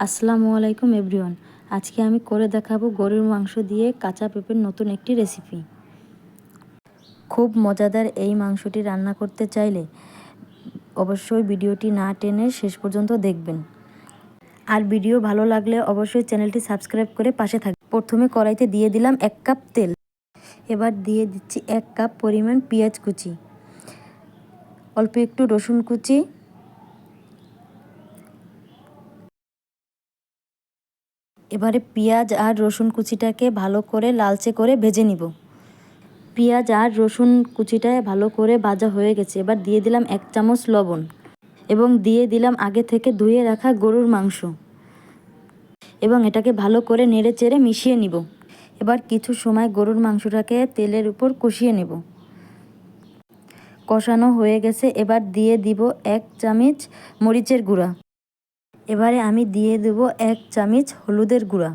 আসসালামু আলাইকুম, এভরিওয়ান। আজকে আমি করে দেখাবো গরুর মাংস দিয়ে কাঁচা পেঁপের নতুন একটি রেসিপি। খুব মজাদার এই মাংসটি রান্না করতে চাইলে অবশ্যই ভিডিওটি না টেনে শেষ পর্যন্ত দেখবেন। আর ভিডিও ভালো লাগলে অবশ্যই চ্যানেলটি সাবস্ক্রাইব করে পাশে থাকবে প্রথমে কড়াইতে দিয়ে দিলাম এক কাপ তেল। এবার দিয়ে দিচ্ছি এক কাপ পরিমাণ পেঁয়াজ কুচি। অল্প একটু রসুন কুচি এবারে পেঁয়াজ আর রসুন কুচিটাকে ভালো করে লালচে করে ভেজে নিব। পেঁয়াজ আর রসুন কুচিটা ভালো করে ভাজা হয়ে গেছে। এবার দিয়ে দিলাম এক চামচ লবণ এবং দিয়ে দিলাম আগে থেকে ধুয়ে রাখা গরুর মাংস। এবং এটাকে ভালো করে নেড়ে চেড়ে মিশিয়ে নিব। এবার কিছু সময় গরুর মাংসটাকে তেলের উপর কষিয়ে নেব। কষানো হয়ে গেছে। এবার দিয়ে দিব এক চামচ মরিচের গুঁড়া। এবারে আমি দিয়ে দেব এক চামচ হলুদের গুঁড়া।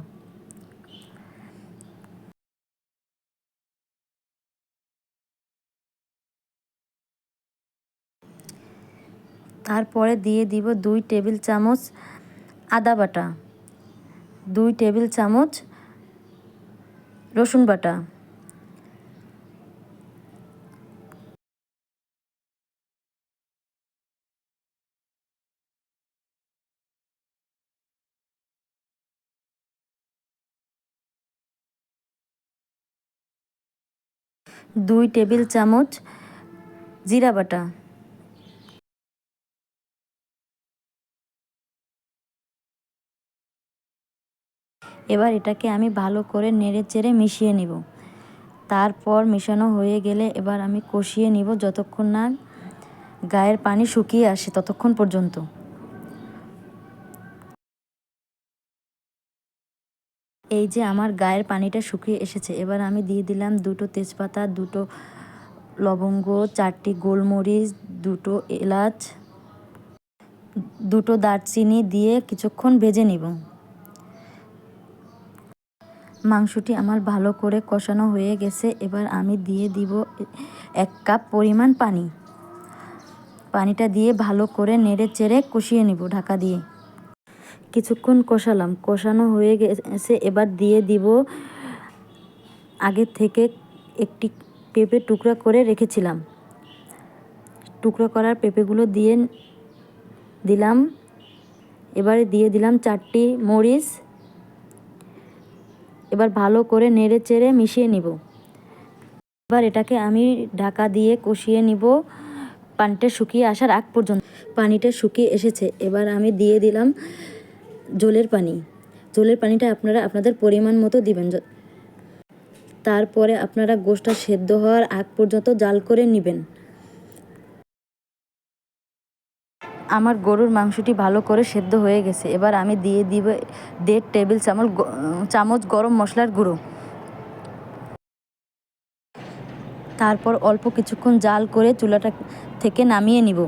তারপরে দিয়ে দিব দুই টেবিল চামচ আদা বাটা, দুই টেবিল চামচ রসুন বাটা। দুই টেবিল চামচ জিরা বাটা। এবার এটাকে আমি ভালো করে নেড়ে চেড়ে মিশিয়ে নিব। তারপর মিশানো হয়ে গেলে এবার আমি কষিয়ে নিব যতক্ষণ না গায়ের পানি শুকিয়ে আসে ততক্ষণ পর্যন্ত। এই যে আমার গায়ের পানিটা শুকিয়ে এসেছে, এবার আমি দিয়ে দিলাম দুটো তেজপাতা, দুটো লবঙ্গ, চারটি গোলমরিচ, দুটো এলাচ, দুটো দারচিনি দিয়ে কিছুক্ষণ ভেজে নিব। মাংসটি আমার ভালো করে কষানো হয়ে গেছে, এবার আমি দিয়ে দিব এক কাপ পরিমাণ পানি। পানিটা দিয়ে ভালো করে নেড়ে চেড়ে কষিয়ে নিব ঢাকা দিয়ে। কিছুক্ষণ কষালাম। কষানো হয়ে গেছে, এবার দিয়ে দিব আগে থেকে একটি পেঁপে টুকরা করে রেখেছিলাম। টুকরা করার পেঁপেগুলো দিয়ে দিলাম। এবারে দিয়ে দিলাম চারটি মরিচ। এবার ভালো করে নেড়ে চেড়ে মিশিয়ে নিব। এবার এটাকে আমি ঢাকা দিয়ে কষিয়ে নিব। পানিটা শুকিয়ে আসার আগ পর্যন্ত। পানিটা শুকিয়ে এসেছে। এবার আমি দিয়ে দিলাম জলের পানি। জলের পানিটা আপনারা আপনাদের পরিমাণ মতো দিবেন তারপরে আপনারা গোষ্ঠটা সেদ্ধ হওয়ার আগ পর্যন্ত জাল করে নেবেন। আমার গরুর মাংসটি ভালো করে সেদ্ধ হয়ে গেছে। এবার আমি দিয়ে দিব দেড় টেবিল চামচ চামচ গরম মশলার গুঁড়ো। তারপর অল্প কিছুক্ষণ জাল করে চুলাটা থেকে নামিয়ে নিব।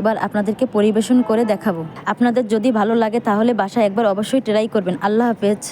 এবার আপনাদেরকে পরিবেশন করে দেখাবো। আপনাদের যদি ভালো লাগে তাহলে বাসায় একবার অবশ্যই ট্রাই করবেন। আল্লাহ হাফেজ।